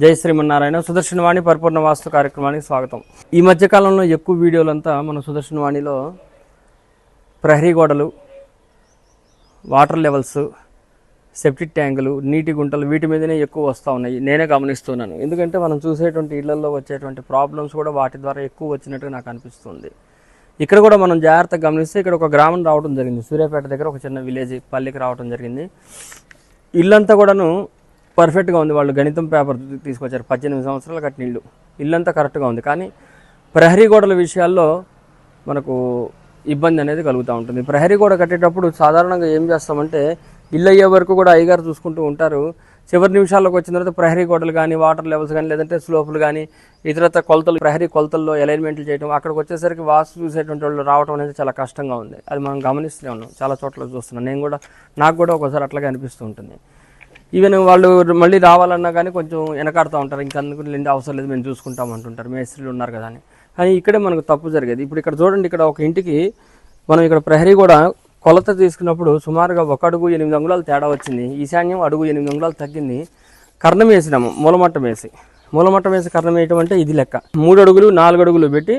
జై శ్రీమన్నారాయణ. సుదర్శనవాణి పరిపూర్ణ వాస్తు కార్యక్రమానికి స్వాగతం. ఈ మధ్యకాలంలో ఎక్కువ వీడియోలంతా మన సుదర్శనవాణిలో ప్రహరీ గోడలు వాటర్ లెవెల్స్ సెప్టిక్ ట్యాంకులు నీటి గుంటలు వీటి మీదనే ఎక్కువ వస్తూ ఉన్నాయి. నేనే గమనిస్తున్నాను. ఎందుకంటే మనం చూసేటువంటి ఇళ్ళలో వచ్చేటువంటి ప్రాబ్లమ్స్ కూడా వాటి ద్వారా ఎక్కువ వచ్చినట్టుగా నాకు అనిపిస్తుంది. ఇక్కడ కూడా మనం జాగ్రత్తగా గమనిస్తే ఇక్కడ ఒక గ్రామం రావడం జరిగింది. సూర్యాపేట దగ్గర ఒక చిన్న విలేజ్ పల్లికి రావడం జరిగింది. ఇల్లంతా కూడాను పర్ఫెక్ట్గా ఉంది. వాళ్ళు గణితం పేపర్ తీసుకొచ్చారు. పద్దెనిమిది సంవత్సరాలు కట్టిన ఇల్లు. ఇల్లంతా కరెక్ట్గా ఉంది. కానీ ప్రహరీ గోడల విషయాల్లో మనకు ఇబ్బంది అనేది కలుగుతూ ఉంటుంది. ప్రహరీ గోడ కట్టేటప్పుడు సాధారణంగా ఏం చేస్తామంటే ఇల్లు అయ్యే వరకు కూడా అయ్యగారు చూసుకుంటూ ఉంటారు. చివరి నిమిషాల్లోకి వచ్చిన తర్వాత ప్రహరీ గోడలు కానీ వాటర్ లెవెల్స్ కానీ లేదంటే స్లోపులు కానీ ఇతరత కొలతలు ప్రహరీ కొలతల్లో అలైన్మెంట్లు చేయడం అక్కడికి వచ్చేసరికి వాసు చూసేటువంటి వాళ్ళు రావడం అనేది చాలా కష్టంగా ఉంది. అది మనం గమనిస్తూనే ఉన్నాం. చాలా చోట్ల చూస్తున్నాం. నేను కూడా నాకు కూడా ఒకసారి అట్లాగే అనిపిస్తూ ఉంటుంది. ఈవెన్ వాళ్ళు మళ్ళీ రావాలన్నా కానీ కొంచెం వెనకాడుతూ ఉంటారు. ఇంకందుకు లేని అవసరం లేదు మేము చూసుకుంటాం అంటుంటారు. మేస్త్రీలు ఉన్నారు కదా అని. కానీ ఇక్కడే మనకు తప్పు జరిగేది. ఇప్పుడు ఇక్కడ చూడండి ఇక్కడ ఒక ఇంటికి మనం ఇక్కడ ప్రహరీ కూడా కొలత తీసుకున్నప్పుడు సుమారుగా ఒక అడుగు ఎనిమిది అంగుళాలు తేడా వచ్చింది. ఈశాన్యం అడుగు ఎనిమిది అంగుళాలు తగ్గింది. కర్ణం వేసినాము మూలమట్టం వేసి. మూలమట్టం వేసి కర్ణం వేయటం అంటే ఇది లెక్క. మూడు అడుగులు నాలుగు అడుగులు పెట్టి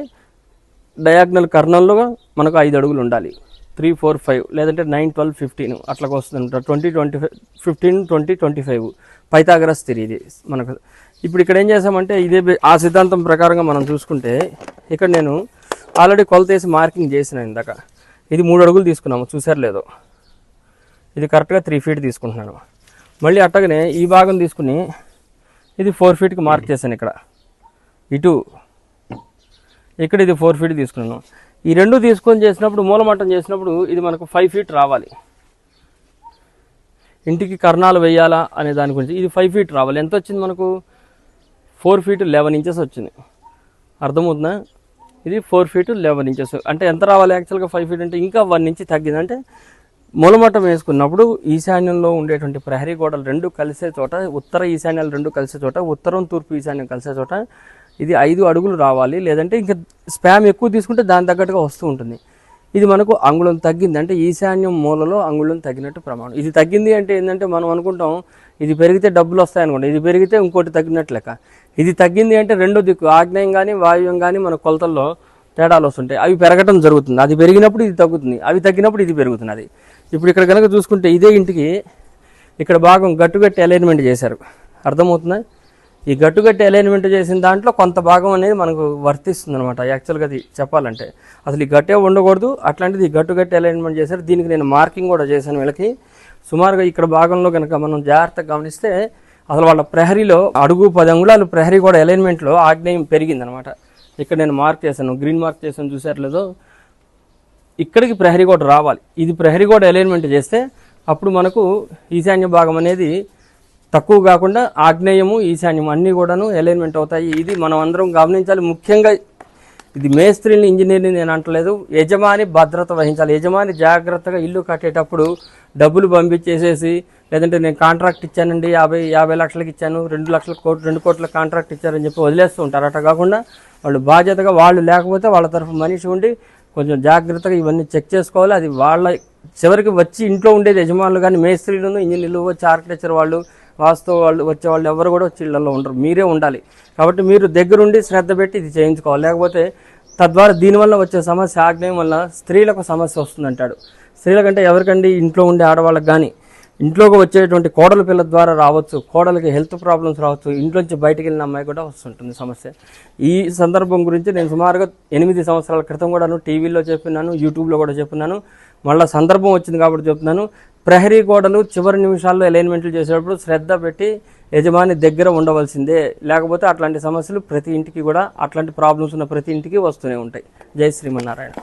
డయాగ్నల్ కర్ణంలో మనకు ఐదు అడుగులు ఉండాలి. త్రీ ఫోర్ ఫైవ్ లేదంటే నైన్ ట్వెల్వ్ ఫిఫ్టీన్ అట్లా వస్తుంది twenty twenty five fifteen twenty twenty five Pythagoras theory ఇది మనకు. ఇప్పుడు ఇక్కడ ఏం చేసామంటే ఇదే ఆ సిద్ధాంతం ప్రకారంగా మనం చూసుకుంటే ఇక్కడ నేను ఆల్రెడీ కొలత వేసి మార్కింగ్ చేసిన ఇందాక. ఇది మూడు అడుగులు తీసుకున్నాము చూసారు లేదో. ఇది కరెక్ట్గా త్రీ ఫీట్ తీసుకుంటున్నాను. మళ్ళీ అట్టగానే ఈ భాగం తీసుకుని ఇది ఫోర్ ఫీట్కి మార్క్ చేశాను ఇక్కడ. ఇటు. ఇక్కడ ఇది ఫోర్ ఫీట్ తీసుకున్నాను. ఈ రెండు తీసుకొని చేసినప్పుడు మూలమట్టం చేసినప్పుడు ఇది మనకు ఫైవ్ ఫీట్ రావాలి. ఇంటికి కర్ణాలు వేయాలా అనే దాని గురించి ఇది ఫైవ్ ఫీట్ రావాలి. ఎంత వచ్చింది మనకు? ఫోర్ ఫీట్ లెవెన్ ఇంచెస్ వచ్చింది. అర్థమవుతుందా? ఇది ఫోర్ ఫీట్ లెవెన్ ఇంచెస్ అంటే ఎంత రావాలి యాక్చువల్గా ఫైవ్ ఫీట్ అంటే? ఇంకా వన్ ఇంచ్ తగ్గింది. అంటే మూలమట్టం వేసుకున్నప్పుడు ఈశాన్యంలో ఉండేటువంటి ప్రహరీ గోడలు రెండు కలిసే చోట ఉత్తర ఈశాన్యాలు రెండు కలిసే చోట ఉత్తరం తూర్పు ఈశాన్యం కలిసే చోట ఇది ఐదు అడుగులు రావాలి. లేదంటే ఇంకా స్పామ్ ఎక్కువ తీసుకుంటే దాని తగ్గట్టుగా వస్తూ ఉంటుంది. ఇది మనకు అంగుళం తగ్గింది. అంటే ఈశాన్యం మూలలో అంగుళం తగ్గినట్టు ప్రమాణం. ఇది తగ్గింది అంటే ఏంటంటే మనం అనుకుంటాం ఇది పెరిగితే డబ్బులు వస్తాయి అనుకోండి. ఇది పెరిగితే ఇంకోటి తగ్గినట్టు లెక్క. ఇది తగ్గింది అంటే రెండో దిక్కు ఆగ్నేయం కానీ వాయువ్యం కానీ మన కొలతల్లో తేడాలు వస్తుంటాయి. అవి పెరగటం జరుగుతుంది. అది పెరిగినప్పుడు ఇది తగ్గుతుంది. అవి తగ్గినప్పుడు ఇది పెరుగుతున్నది. ఇప్పుడు ఇక్కడ కనుక చూసుకుంటే ఇదే ఇంటికి ఇక్కడ భాగం గట్టుగట్టి అలైన్మెంట్ చేశారు. అర్థమవుతుందా? ఈ గట్టుగట్టి అలైన్మెంట్ చేసిన దాంట్లో కొంత భాగం అనేది మనకు వర్తిస్తుంది అనమాట యాక్చువల్గా అది చెప్పాలంటే అసలు ఈ గట్టే ఉండకూడదు. అట్లాంటిది ఈ గట్టుగట్టి అలైన్మెంట్ చేశారు. దీనికి నేను మార్కింగ్ కూడా చేశాను వీళ్ళకి. సుమారుగా ఇక్కడ భాగంలో కనుక మనం జాగ్రత్తగా గమనిస్తే అసలు వాళ్ళ ప్రహరీలో అడుగు పది అంగుళాలు ప్రహరీ కూడా అలైన్మెంట్లో ఆగ్నేయం పెరిగింది అనమాట ఇక్కడ నేను మార్క్ చేశాను. గ్రీన్ మార్క్ చేశాను. చూసారు లేదో? ఇక్కడికి ప్రహరీ కూడా రావాలి. ఇది ప్రహరీ కూడా అలైన్మెంట్ చేస్తే అప్పుడు మనకు ఈశాన్య భాగం అనేది తక్కువ కాకుండా ఆగ్నేయము ఈశాన్యం అన్నీ కూడాను అలైన్మెంట్ అవుతాయి. ఇది మనం అందరం గమనించాలి. ముఖ్యంగా ఇది మేస్త్రిని ఇంజనీర్ని నేను అంటలేదు. యజమాని భద్రత వహించాలి. యజమాని జాగ్రత్తగా ఇల్లు కట్టేటప్పుడు డబ్బులు పంపించేసేసి లేదంటే నేను కాంట్రాక్ట్ ఇచ్చానండి యాభై యాభై లక్షలకి ఇచ్చాను రెండు లక్షల కోట్లు రెండు కోట్ల కాంట్రాక్ట్ ఇచ్చారని చెప్పి వదిలేస్తూ ఉంటారు. అట్లా కాకుండా వాళ్ళు బాధ్యతగా వాళ్ళు లేకపోతే వాళ్ళ తరఫు మనిషి ఉండి కొంచెం జాగ్రత్తగా ఇవన్నీ చెక్ చేసుకోవాలి. అది వాళ్ళ చివరికి వచ్చి ఇంట్లో ఉండేది యజమానులు కానీ మేస్త్రీలను ఇంజనీర్లు వచ్చి ఆర్కిటెక్చర్ వాళ్ళు వాస్తవ వాళ్ళు వచ్చే వాళ్ళు ఎవరు కూడా వచ్చి ఇళ్ళలో ఉండరు. మీరే ఉండాలి. కాబట్టి మీరు దగ్గరుండి శ్రద్ధ పెట్టి ఇది చేయించుకోవాలి. లేకపోతే తద్వారా దీనివల్ల వచ్చే సమస్య ఆగ్నేయం వల్ల స్త్రీలకు సమస్య వస్తుందంటాడు. స్త్రీలకంటే ఎవరికండి? ఇంట్లో ఉండే ఆడవాళ్ళకి కానీ ఇంట్లోకి వచ్చేటువంటి కోడల పిల్ల ద్వారా రావచ్చు. కోడలకి హెల్త్ ప్రాబ్లమ్స్ రావచ్చు. ఇంట్లోంచి బయటకు వెళ్ళిన అమ్మాయి కూడా వస్తుంటుంది సమస్య. ఈ సందర్భం గురించి నేను సుమారుగా ఎనిమిది సంవత్సరాల క్రితం కూడాను టీవీలో చెప్పినాను యూట్యూబ్లో కూడా చెప్పినాను. మళ్ళీ సందర్భం వచ్చింది కాబట్టి చెప్తున్నాను. ప్రహరీ గోడలు చివరి నిమిషాల్లో అలైన్మెంట్లు చేసేటప్పుడు శ్రద్ధ పెట్టి యజమాని దగ్గర ఉండవలసిందే. లేకపోతే అట్లాంటి సమస్యలు ప్రతి ఇంటికి కూడా అట్లాంటి ప్రాబ్లమ్స్ ఉన్న ప్రతి ఇంటికి వస్తూనే ఉంటాయి. జై శ్రీమన్నారాయణ.